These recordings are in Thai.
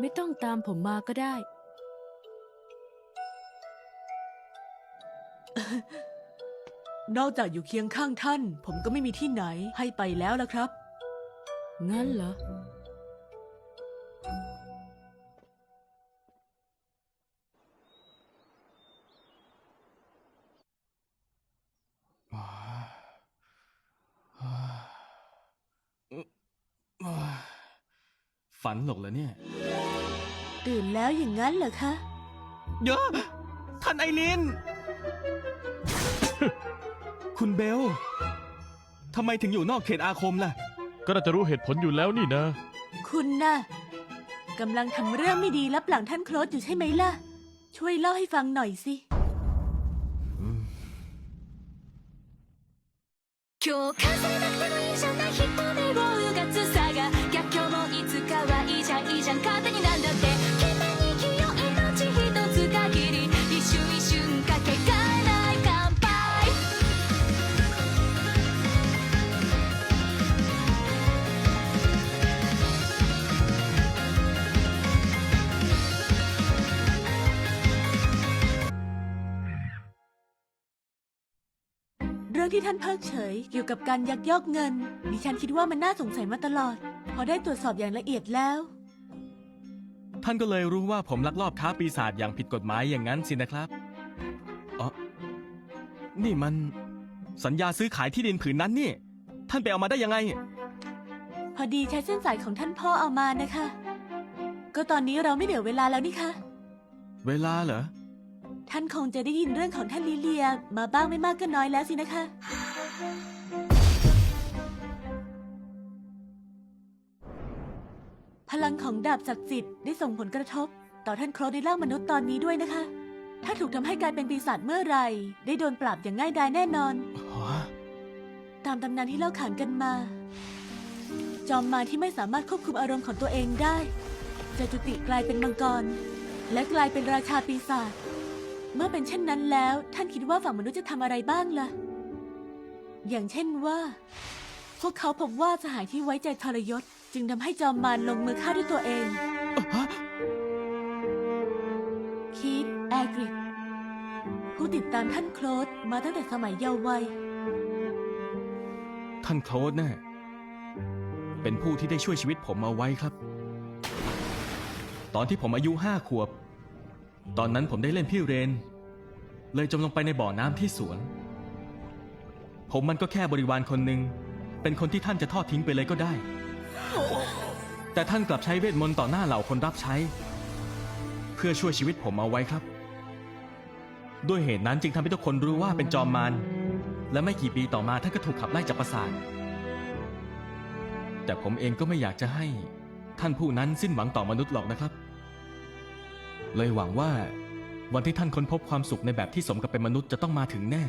ไม่ต้องตามผมมาก็ได้ นอกจากอยู่เคียงข้างท่าน ผมก็ไม่มีที่ไหนให้ไปแล้วละครับ งั้นเหรอ ฝันหรอกเหรอเนี่ย ตื่นแล้วอย่างนั้นเหรอคะ เยอะท่านไอริน คุณเบลทำไมถึงอยู่นอกเขตอาคมล่ะ ก็น่าจะรู้เหตุผลอยู่แล้วนี่นะ คุณนะ่ะกำลังทำเรื่องไม่ดีรับหลังท่านโคลสอยู่ใช่ไหมล่ะ ช่วยเล่าให้ฟังหน่อยสิ今日風なくても ที่ท่านเพิกเฉยเกี่ยวกับการยักยอกเงิน ดิฉันคิดว่ามันน่าสงสัยมาตลอด พอได้ตรวจสอบอย่างละเอียดแล้ว ท่านก็เลยรู้ว่าผมลักลอบค้าปีศาจอย่างผิดกฎหมายอย่างนั้นสินะครับอ๋อนี่มัน สัญญาซื้อขายที่ดินผืนนั้นนี่ ท่านไปเอามาได้ยังไง พอดีใช้เส้นสายของท่านพ่อเอามานะคะ ก็ตอนนี้เราไม่เหลือเวลาแล้วนี่คะ เวลาเหรอ ท่านคงจะได้ยินเรื่องของท่านลิเลียมาบ้างไม่มากก็น้อยแล้วสินะคะ พลังของดาบศักดิ์สิทธิ์ได้ส่งผลกระทบ ต่อท่านโครในร่างมนุษย์ตอนนี้ด้วยนะคะ ถ้าถูกทำให้กลายเป็นปีศาจเมื่อไหรได้โดนปราบอย่างง่ายดายแน่นอน ตามตำนานที่เล่าขานกันมา จอมมารที่ไม่สามารถควบคุมอารมณ์ของตัวเองได้ จะจุติกลายเป็นมังกร และกลายเป็นราชาปีศาจ เมื่อเป็นเช่นนั้นแล้ว ท่านคิดว่าฝั่งมนุษย์จะทำอะไรบ้างล่ะ อย่างเช่นว่า พวกเขาพบว่าสหายที่ไว้ใจทรยศ จึงทำให้จอมมารลงมือฆ่าด้วยตัวเอง คีตแอกริดผู้ติดตามท่านโคลดมาตั้งแต่สมัยเยาว์วัย ท่านโคลดน่ะเป็นผู้ที่ได้ช่วยชีวิตผมเอาไว้ครับ ตอนที่ผมอายุห้าขวบ ตอนนั้นผมได้เล่นพี่เรน เลยจมลงไปในบ่อน้ำที่สวน ผมมันก็แค่บริวารคนหนึ่ง เป็นคนที่ท่านจะทอดทิ้งไปเลยก็ได้ แต่ท่านกลับใช้เวทมนต์ต่อหน้าเหล่าคนรับใช้ เพื่อช่วยชีวิตผมเอาไว้ครับ ด้วยเหตุนั้นจึงทำให้ทุกคนรู้ว่าเป็นจอมมารและไม่กี่ปีต่อมาท่านก็ถูกขับไล่จากปราสาทแต่ผมเองก็ไม่อยากจะให้ท่านผู้นั้นสิ้นหวังต่อมนุษย์หรอกนะครับ เลยหวังว่า วันที่ท่านค้นพบความสุขในแบบที่สมกับเป็นมนุษย์จะต้องมาถึงแน่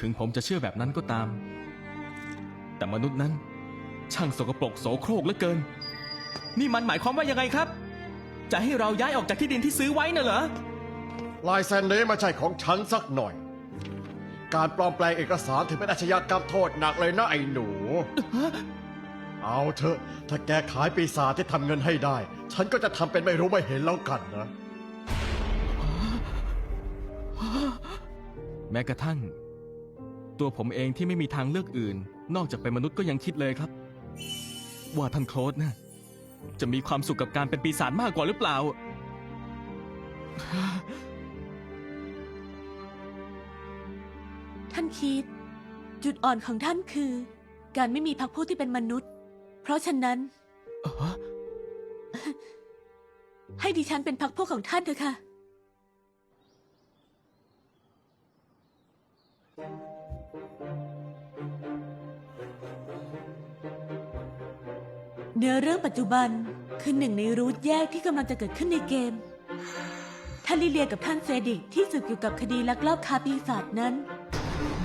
ถึงผมจะเชื่อแบบนั้นก็ตาม แต่มนุษย์นั้น ช่างสกปรกโสโครกเหลือเกิน นี่มันหมายความว่ายังไงครับ จะให้เราย้ายออกจากที่ดินที่ซื้อไว้น่ะเหรอลายเซ็นนี้ไม่ใช่ของฉันสักหน่อย การปลอมแปลงเอกสารถือเป็นอาชญากรรมโทษหนักเลยนะไอ้หนู เอาเถอะ ถ้าแกขายปีศาจที่ทำเงินให้ได้ ฉันก็จะทำเป็นไม่รู้ไม่เห็นแล้วกันนะ แม้กระทั่ง ตัวผมเองที่ไม่มีทางเลือกอื่น นอกจากเป็นมนุษย์ก็ยังคิดเลยครับ ว่าท่านโคลดนะจะมีความสุขกับการเป็นปีศาจมากกว่าหรือเปล่า ท่านคิด จุดอ่อนของท่านคือ การไม่มีพักพวกที่เป็นมนุษย์ เพราะฉะนั้น ให้ดิฉันเป็นพักพวกของท่านเถอะค่ะ เนื้อเรื่องปัจจุบันคือหนึ่งในรูทแยกที่กำลังจะเกิดขึ้นในเกม ท่านลิเลียกับท่านเซดิกที่สืบเกี่ยวกับคดีลักลอบค้าปีศาจนั้น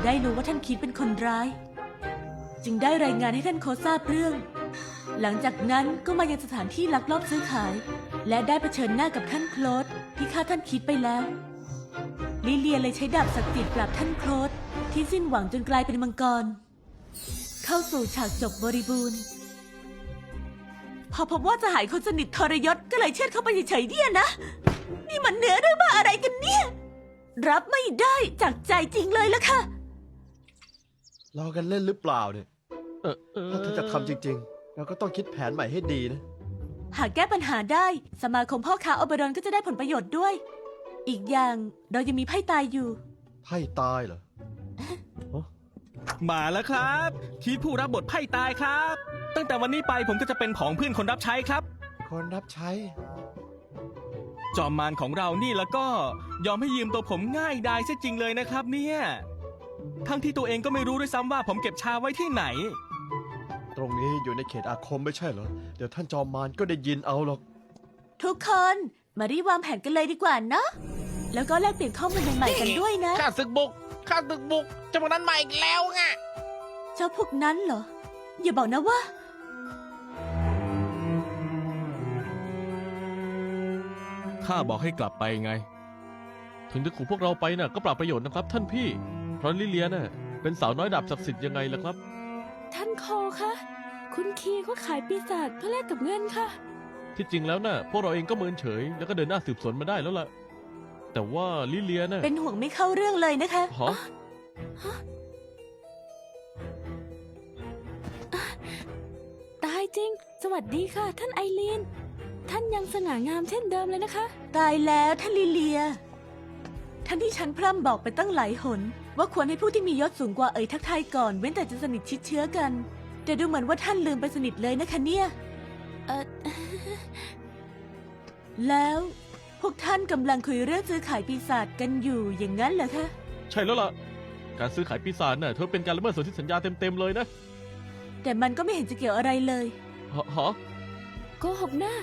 ได้รู้ว่าท่านคิดเป็นคนร้าย จึงได้รายงานให้ท่านโคทราบเรื่อง หลังจากนั้นก็มายังสถานที่ลักลอบซื้อขาย และได้เผชิญหน้ากับท่านโคลดที่ฆ่าท่านคิดไปแล้ว ลิเลียเลยใช้ดาบศักดิ์สิทธิ์ปราบท่านโคลดที่สิ้นหวังจนกลายเป็นมังกร เข้าสู่ฉากจบบริบูรณ์ พอพบว่าสหายคนสนิททรยศก็เลยเชือดเข้าไปเฉยๆเนี่ยนะ นี่มันเหนือเรื่องบ้าอะไรกันเนี่ย รับไม่ได้จากใจจริงเลยละค่ะรากันเล่นหรือเปล่าเนี่ย เออเออถ้าจะทำจริง ๆ เราก็ต้องคิดแผนใหม่ให้ดีนะ หากแก้ปัญหาได้ สมาคมพ่อค้าโอเบรอนก็จะได้ผลประโยชน์ด้วย อีกอย่างเรายังมีไพ่ตายอยู่ ไพ่ตายเหรอ มาแล้วครับ ทีผู้รับบทไพ่ตายครับ ตั้งแต่วันนี้ไปผมก็จะเป็นผองเพื่อนคนรับใช้ครับ คนรับใช้ จอมมารของเรานี่แล้วก็ยอมให้ยืมตัวผมง่ายดายเสียจริงเลยนะครับเนี่ย ทั้งที่ตัวเองก็ไม่รู้ด้วยซ้ำว่าผมเก็บชาไว้ที่ไหน ตรงนี้อยู่ในเขตอาคมไม่ใช่เหรอ เดี๋ยวท่านจอมมารก็ได้ยินเอาหรอก ทุกคนมารีบวางแผนกันเลยดีกว่าเนอะแล้วก็แลกเปลี่ยนข้อมูลใหม่ๆกันด้วยนะ ข้าศึกบุกข้าศึกบุกเจ้าพวกนั้นมาอีกแล้วไงเจ้าพวกนั้นเหรอ อย่าบอกนะว่า ข้าบอกให้กลับไปไง ถึงจะขู่พวกเราไปน่ะก็เปล่าประโยชน์นะครับท่านพี่ เพราะลิเลียน่ะเป็นสาวน้อยดาบศักดิ์สิทธิ์ยังไงล่ะครับ ท่านโคคะคุณคีก็ขายปีศาจเพื่อแลกกับเงินค่ะ ที่จริงแล้วน่ะพวกเราเองก็เมินเฉย แล้วก็เดินหน้าสืบสวนมาได้แล้วล่ะ แต่ว่าลิเลียน่ะเป็นห่วงไม่เข้าเรื่องเลยนะคะฮะตายจริง สวัสดีค่ะ ท่านไอรีนท่านยังสง่างามเช่นเดิมเลยนะคะ ตายแล้วท่านลิเลีย ท่านที่ฉันพร่ำบอกไปตั้งหลายหน ว่าควรให้ผู้ที่มียศสูงกว่าเอ่ยทักทายก่อนเว้นแต่จะสนิทชิดเชื้อกัน แต่ดูเหมือนว่าท่านลืมไปสนิทเลยนะคะเนี่ยเออแล้วพวกท่านกำลังคุยเรื่องซื้อขายปีศาจกันอยู่อย่างนั้นเหรอคะ ใช่แล้วล่ะ การซื้อขายปีศาจน่ะเธอเป็นการละเมิดสนธิสัญญาเต็มๆเลยนะ แต่มันก็ไม่เห็นจะเกี่ยวอะไรเลย ฮะฮะโกหกหน้า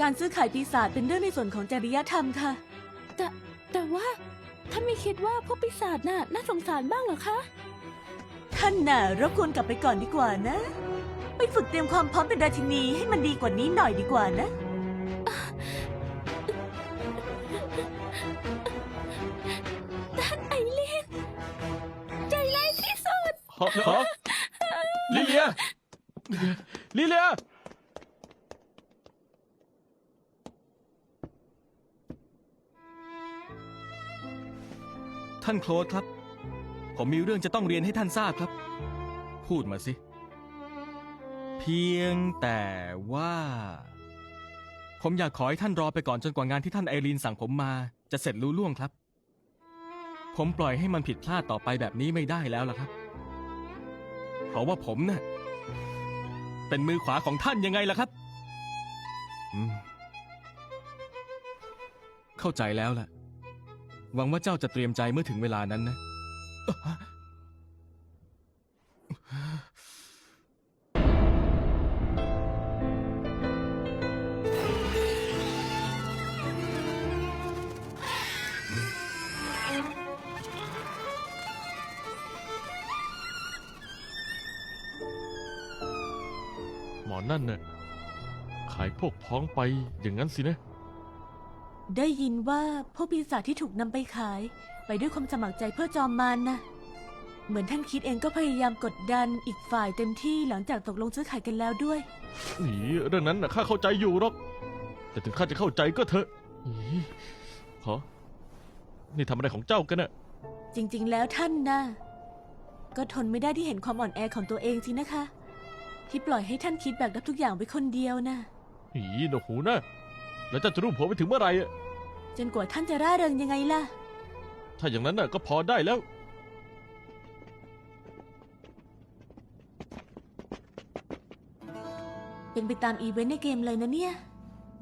การซื้อขายปีศาจเป็นเรื่องในส่วนของจริยธรรมค่ะ แต่แต่ว่าท่านไม่คิดว่าพวกปีศาจน่ะน่าสงสารบ้างเหรอคะ ท่านน่ะรบกวนกลับไปก่อนดีกว่านะ ไปฝึกเตรียมความพร้อมเป็นราชินีให้มันดีกว่านี้หน่อยดีกว่านะ ท่านไอรีนใจร้ายที่สุด ฮะฮะลิเลียลิเลีย ท่านโคลดครับ ผมมีเรื่องจะต้องเรียนให้ท่านทราบครับ พูดมาสิ เพียงแต่ว่า ผมอยากขอให้ท่านรอไปก่อนจนกว่างานที่ท่านไอรีนสั่งผมมา จะเสร็จรู้ล่วงครับ ผมปล่อยให้มันผิดพลาดต่อไปแบบนี้ไม่ได้แล้วล่ะครับ เพราะว่าผมน่ะเป็นมือขวาของท่านยังไงล่ะครับ อืม เข้าใจแล้วล่ะ หวังว่าเจ้าจะเตรียมใจเมื่อถึงเวลานั้นนะ หมอนั่นน่ะขายพวกพ้องไปอย่างนั้นสินะ ได้ยินว่าพวกปีศาจที่ถูกนำไปขาย ไปด้วยความสมัครใจเพื่อจอมมารนนะ เหมือนท่านคิดเองก็พยายามกดดันอีกฝ่ายเต็มที่หลังจากตกลงซื้อขายกันแล้วด้วยหนีเรื่องนั้นน่ะข้าเข้าใจอยู่หรอก แต่ถึงข้าจะเข้าใจก็เถอะอีฮะนี่ทำอะไรของเจ้ากันน่ะ จริง ๆ แล้วท่านนะก็ทนไม่ได้ที่เห็นความอ่อนแอของตัวเองสินะคะ ที่ปล่อยให้ท่านคิดแบกรับทุกอย่างไปคนเดียวนะ อีหนวกหูนะแล้วเจ้าจะรู้ผมไปถึงเมื่อไหร่อะ จนกว่าท่านจะร่าเริงยังไงล่ะ ถ้าอย่างนั้นน่ะก็พอได้แล้ว เป็นไปตามอีเวนต์ในเกมเลยนะเนี่ย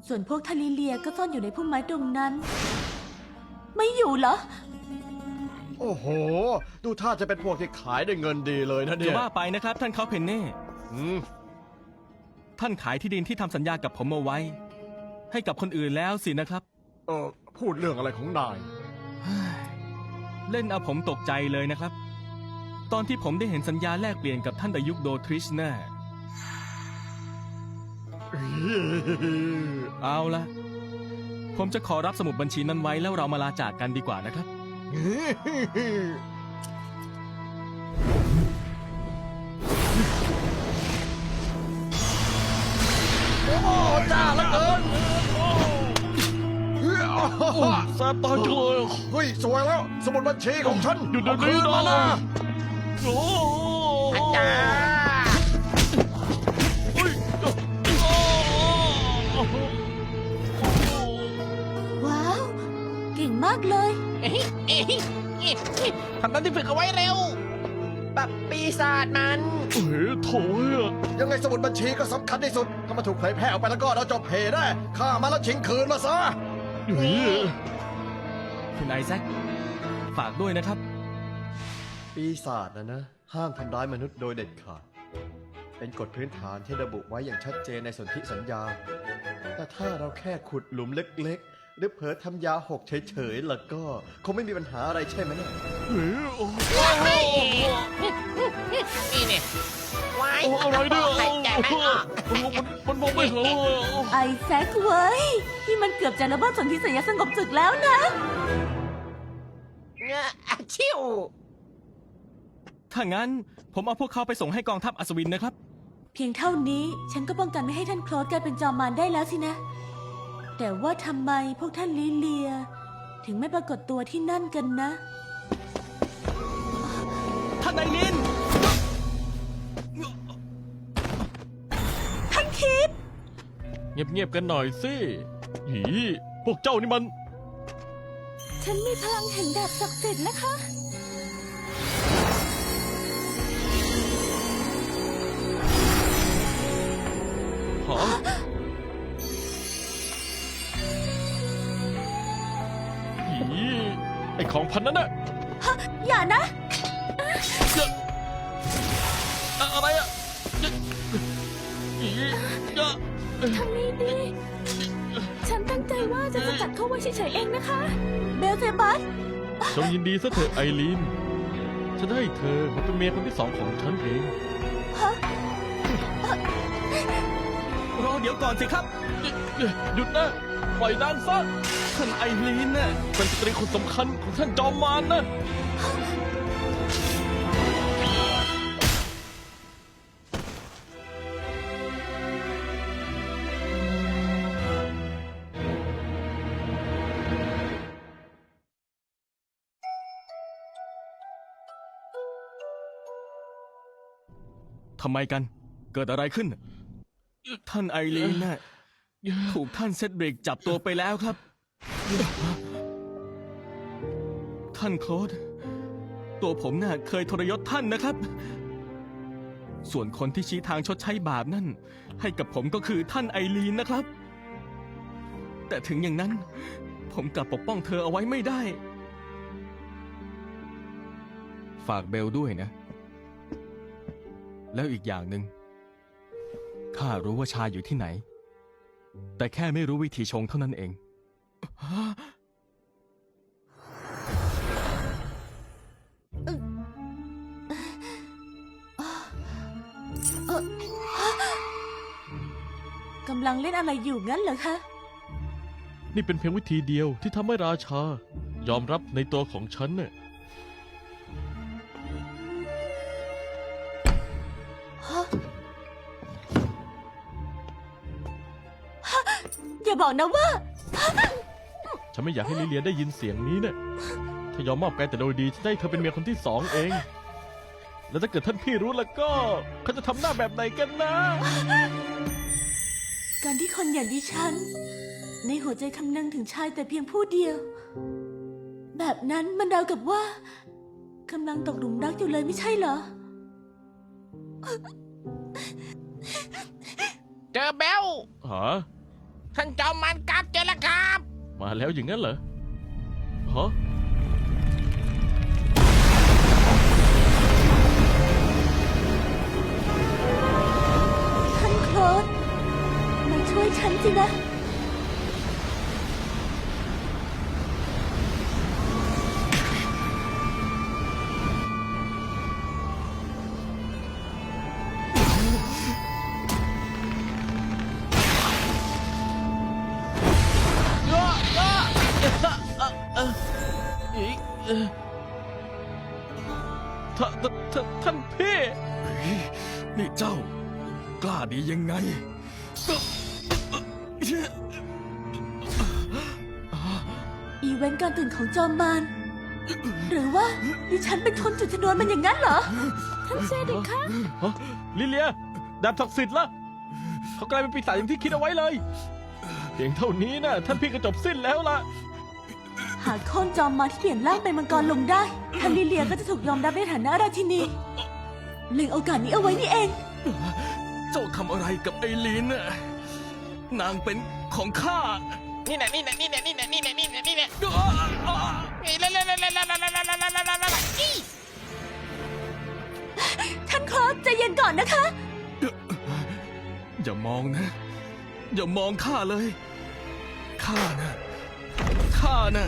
ส่วนพวกทาลิเลียก็ซ่อนอยู่ในพุ่มไม้ตรงนั้น ไม่อยู่เหรอ โอ้โห ดูท่าจะเป็นพวกที่ขายได้เงินดีเลยนะจะเนี่ยว่าไปนะครับ ท่านเขาเพนเน่ อืมท่านขายที่ดินที่ทำสัญญากับผมเอาไว้ ให้กับคนอื่นแล้วสินะครับ เออ พูดเรื่องอะไรของนาย เล่นเอาผมตกใจเลยนะครับ ตอนที่ผมได้เห็นสัญญาแลกเปลี่ยนกับท่านดายุกโดทริชน่ะเอาละผมจะขอรับสมุดบัญชีนั้นไว้แล้วเรามาลาจากกันดีกว่านะครับ โอ้จ้าล แสบตาจังเลยเฮ้ยสวยแล้ว สมุดบัญชีของฉันหยุดเดี๋ยวอาคืนี้นมานะนะ โอ้อาจารย์เฮ้ยว้าว เก่งมากเลยเอ้ยเอ้ยเอ้ยเอ้ยทำตามที่ฝึกเอาไว้เร็ว แบบปีศาจมัน เฮ้ยโถ่อะยังไงสมุดบัญชีก็สำคัญที่สุด ถ้ามาถูกเผยแพร่ออกไปแล้วก็เราจบเพจได้ข้ามาแล้วชิงคืนมาซะเฮ้ย คุณไอแซคฝากด้วยนะครับ ปีศาจนะนะ ห้ามทำร้ายมนุษย์โดยเด็ดขาด เป็นกฎพื้นฐานที่ระบุไว้อย่างชัดเจนในสนธิสัญญา แต่ถ้าเราแค่ขุดหลุมเล็กๆ หรือเผลอทำยาหกเฉยๆ แล้วก็คงไม่มีปัญหาอะไรใช่ไหมเนี่ยเฮ้ยโอ้นี่เนี่ยไว้โอ้อะไรเนี่ย หายใจไม่ออกโอ้มันมันมองไม่เห็นเลยอะไอแซคเว้ยที่มันเกือบจะระเบิดสนธิสัญญาสงบศึกแล้วนะ เงอะอะชิวถ้างั้นผมเอาพวกเขาไปส่งให้กองทัพอัศวินนะครับ เพียงเท่านี้ฉันก็ป้องกันไม่ให้ท่านโคลดกลายเป็นจอมมารได้แล้วสินะ แต่ว่าทำไมพวกท่านลิเลีย ถึงไม่ปรากฏตัวที่นั่นกันนะ ท่านไอรินท่าน เงียบๆกันหน่อยสิหีพวกเจ้านี่มัน ฉันมีพลังแห่งดาบศักดิ์สิทธิ์นะคะหาหีไอของพันนั้นน่ะอย่านะอะอะไรอะหีอะ ทำนี้ดีฉันตั้งใจว่าจะสกัดเขาไว้เฉยๆเองนะคะ เบลเซบัส จงยินดีซะเถอะไอรีน ฉันให้เธอมาเป็นเมียคนที่สองของฉันเอง รอเดี๋ยวก่อนสิครับ หยุดนะปล่อยนางซะท่านไอรินน่ะเป็นสตรีคนสำคัญของท่านจอมมารนะ ทำไมกัน เกิดอะไรขึ้น ท่านไอรีนน่ะถูกท่านเซดริกจับตัวไปแล้วครับ ท่านโคลดตัวผมน่ะเคยทรยศท่านนะครับ ส่วนคนที่ชี้ทางชดใช้บาปนั่น ให้กับผมก็คือท่านไอรีนนะครับ แต่ถึงอย่างนั้น ผมกลับปกป้องเธอเอาไว้ไม่ได้ ฝากเบลด้วยนะ แล้วอีกอย่างหนึ่งข้ารู้ว่าชาอยู่ที่ไหน แต่แค่ไม่รู้วิธีชงเท่านั้นเอง กำลังเล่นอะไรอยู่งั้นเหรอคะ นี่เป็นเพียงวิธีเดียวที่ทำให้ราชา ยอมรับในตัวของฉันเนี่ย บอกนะว่า ฉันไม่อยากให้ลิเลียได้ยินเสียงนี้เนี่ยถ้ายอมมอบกายแต่โดยดีฉันได้เธอเป็นเมียคนที่สองเอง แล้วถ้าเกิดท่านพี่รู้แล้วก็เขาจะทำหน้าแบบไหนกันนะ การที่คนอย่างดิฉัน ในหัวใจคำนึงถึงชายแต่เพียงผู้เดียว แบบนั้นมันเดากับว่ากำลังตกหลุมรักอยู่เลยไม่ใช่เหรอ เจอเบล หา ท่านจอมมันกลับเจอแล้วครับ มาแล้วอย่างนั้นเหรอฮะท่านโคลดมาช่วยฉันสินะ ยังไง อีเวนต์การตื่นของจอมมารหรือว่าดิฉันเป็นคนจุดชนวนมันอย่างนั้นเหรอ ท่านเซดิกคะฮะลิเลีย ดาบศักดิ์สิทธิ์ละเขากลายเป็นปีศาจอย่างที่คิดเอาไว้เลย เพียงเท่านี้นะท่านพี่ก็จบสิ้นแล้วล่ะ หากโค่นจอมมารที่เปลี่ยนร่างเป็นมังกรลงได้ทันลิเลียก็จะถูกยอมรับในฐานะราชินีเล็งโอกาสนี้เอาไว้นี่เอง เจ้าทำอะไรกับไอลีนน่ะนางเป็นของข้านี่แน่นี่แน่นี่แน่นี่แน่นี่แน่นี่แน่นี่แน่เอ้ยเล่นเล่นเล่นเล่นเล่นเล่นเล่นเล่นเล่นเล่นเล่นอีท่านครอสใจเย็นก่อนนะคะ อย่ามองนะ อย่ามองข้าเลย ข้านะ ข้านะ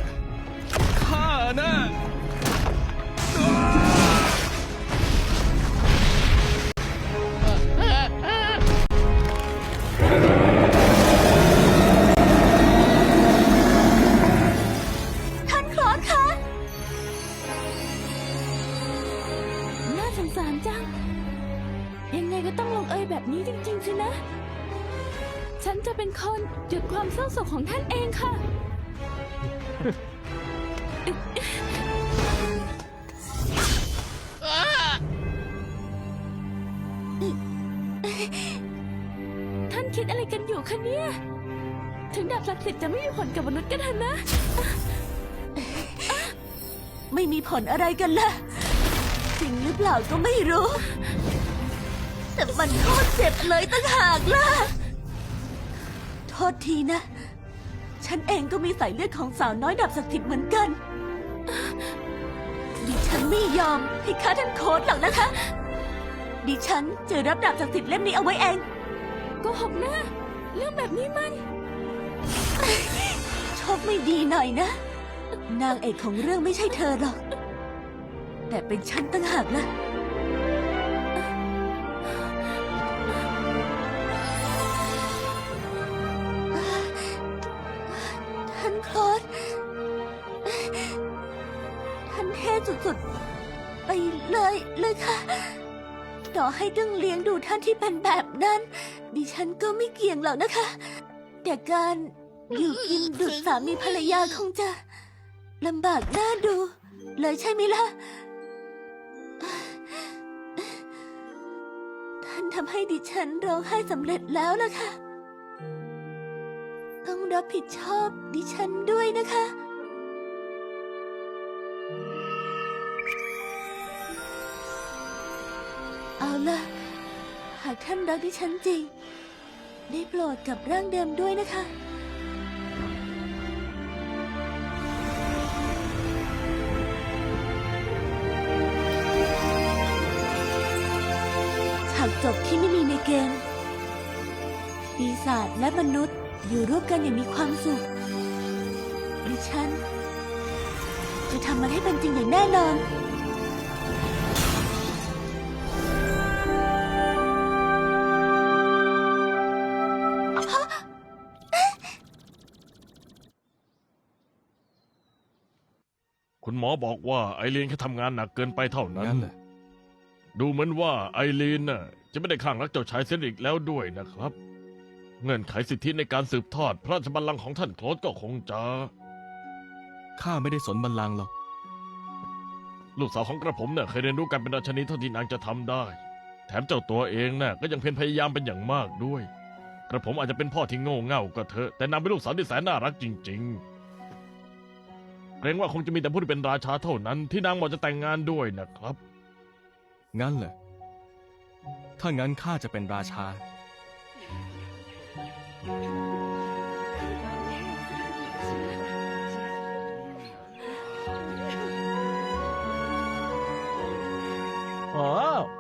คะเนี่ย ถึงดาบศักดิ์สิทธิ์จะไม่มีผลกับมนุษย์ก็เถอะนะ ไม่มีผลอะไรกันละจริงหรือเปล่าก็ไม่รู้ แต่มันโคตรเจ็บเลยตั้งหากล่ะ โทษทีนะ ฉันเองก็มีสายเลือดของสาวน้อยดับศักดิ์สิทธิ์เหมือนกัน ดิฉันไม่ยอมให้ข้าท่านโค้ดหรอกนะคะ ดิฉันจะรับดาบศักดิ์สิทธิ์เล่มนี้เอาไว้เอง โกหกนะ เรื่องแบบนี้มัน โชคไม่ดีหน่อยนะ นางเอกของเรื่องไม่ใช่เธอหรอก แต่เป็นฉันตั้งหากล่ะ ท่านคลอสท่านเท่สุดๆ ไปเลยเลยค่ะต่อให้ต้งเลี้ยงดูท่านที่เป็นแบบนั้น ดิฉันก็ไม่เกี่ยงหรอกนะคะ แต่การอยู่กินดุจสามีภรรยาคงจะลำบากน่าดู เลยใช่ไหมล่ะ ท่านทำให้ดิฉันร้องไห้สำเร็จแล้วล่ะค่ะ ต้องรับผิดชอบดิฉันด้วยนะคะเอาล่ะากท่านรักดิฉันจริง ได้โปรดกับร่างเดิมด้วยนะคะ ฉากจบที่ไม่มีในเกม ปีศาจและมนุษย์อยู่ร่วมกันอย่างมีความสุข ดิฉัน จะทำมันให้เป็นจริงอย่างแน่นอน คุณหมอบอกว่าไอรีนแค่ทำงานหนักเกินไปเท่านั้น งั้นเหรอ ดูเหมือนว่าไอรีนน่ะจะไม่ได้ข้างรักเจ้าชายเซนอีกแล้วด้วยนะครับ เงื่อนไขสิทธิในการสืบทอด พระราชบัลลังก์ของท่านโคลดก็คงจะข้าไม่ได้สนบัลลังก์หรอก ลูกสาวของกระผมเนี่ยเคยเรียนรู้การเป็นราชนีเท่าที่นางจะทำได้ แถมเจ้าตัวเองน่ะก็ยังเพียรพยายามเป็นอย่างมากด้วย กระผมอาจจะเป็นพ่อที่โง่เง่าก็เถอะแต่นางเป็นลูกสาวที่แสนน่ารักจริง ๆ เกรงว่าคงจะมีแต่ผู้ที่เป็นราชาเท่านั้น ที่นางเหมาะจะแต่งงานด้วยนะครับ งั้นเหรอถ้างั้นข้าจะเป็นราชา อ๋อ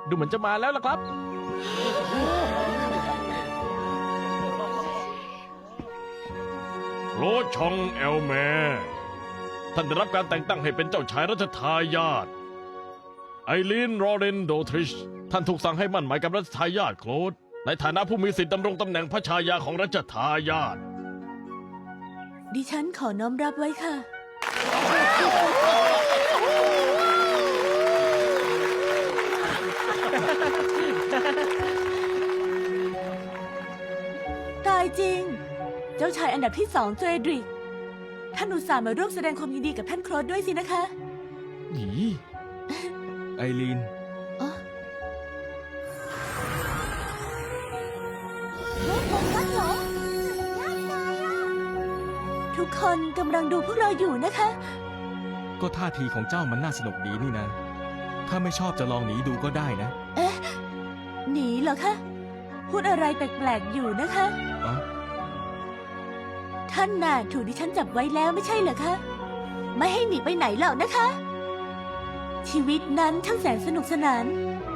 ดูเหมือนจะมาแล้วล่ะครับ โรชองเอลแมท่านได้รับการแต่งตั้งให้เป็นเจ้าชายรัชทายาทไอรีนโรเรนโดทริช ท่านถูกสั่งให้มั่นหมายกับรัชทายาทโคลด ในฐานะผู้มีสิทธิดำรงตำแหน่งพระชายาของรัชทายาทดิฉันขอน้อมรับไว้ค่ะ ตายจริง เจ้าชายอันดับที่สองเฟรดริก ท่านอุตส่าห์มาร่วมแสดงความยินดีกับท่านโครสด้วยสินะคะหนีไอรีน ทุกคนกำลังดูพวกเราอยู่นะคะ ก็ท่าทีของเจ้ามันน่าสนุกดีนี่นะ ถ้าไม่ชอบจะลองหนีดูก็ได้นะเอ๊ะหนีเหรอคะ พูดอะไรแปลกๆอยู่นะคะ อ๋อ ท่านน่ะถูกดิฉันจับไว้แล้วไม่ใช่เหรอคะ ไม่ให้หนีไปไหนหรอกนะคะ ชีวิตนั้นช่างแสนสนุกสนาน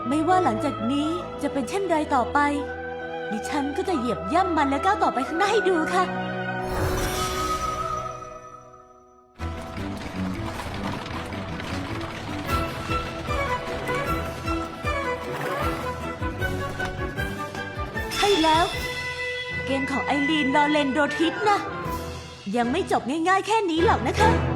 ไม่ว่าหลังจากนี้จะเป็นเช่นไรต่อไป ดิฉันก็จะเหยียบย่ำมันและก้าวต่อไปข้างหน้าให้ดูค่ะ ใช่แล้ว เกมของไอรีนลอเลนโดทิสนะ ยังไม่จบง่ายๆแค่นี้หรอกนะคะ